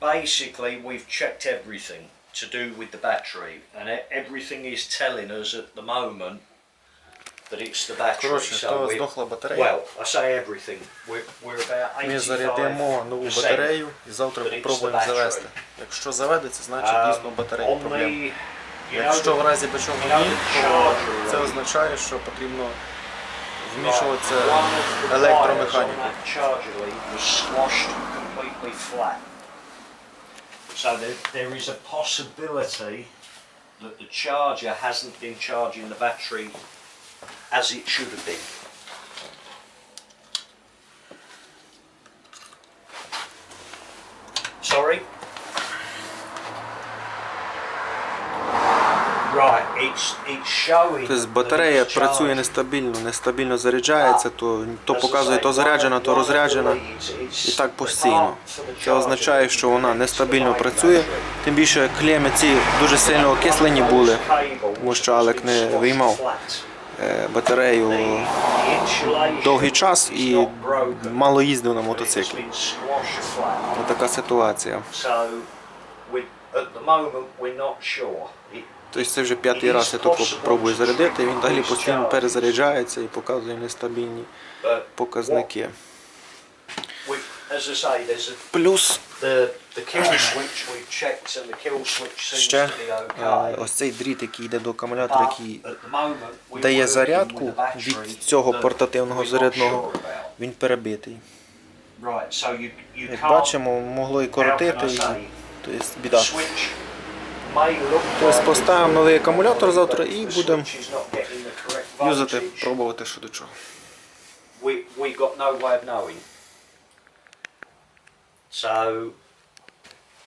basically we've checked everything to do with the battery, and e- everything is telling us at the moment that it's the battery. Коротше, so то we're, здохла батарея. well, I say everything. We're, we're about Ми 85 зарядимо нову батарею і завтра But it's попробуємо the battery. завести. Якщо заведеться, значить Um, дійсно батарея on проблема. the, you know, Якщо в разі бачого you know ні, the то charger це rate? означає, що потрібно Right, вмішуватися one of the wires on електромеханіку. that charger lead was squashed completely flat. So there, there is a possibility that the charger hasn't been charging the battery as it should have been. Sorry? Тобто батарея працює нестабільно, нестабільно заряджається, то, то показує то заряджена, то розряджена. І так постійно. Це означає, що вона нестабільно працює. Тим більше клеми ці дуже сильно окислені були, тому що Алек не виймав е, батарею довгий час і мало їздив на мотоциклі. Ось така ситуація. Тобто це вже п'ятий раз я тако пробую зарядити, він далі постійно перезаряджається і показує нестабільні показники. Плюс ще е, ось цей дріт, який йде до акумулятора, який дає зарядку від цього портативного зарядного, він перебитий. Як бачимо, могло і коротити, і тобто біда. Тобто поставимо новий акумулятор завтра і будемо юзати, пробувати що до чого. we got no way of knowing. So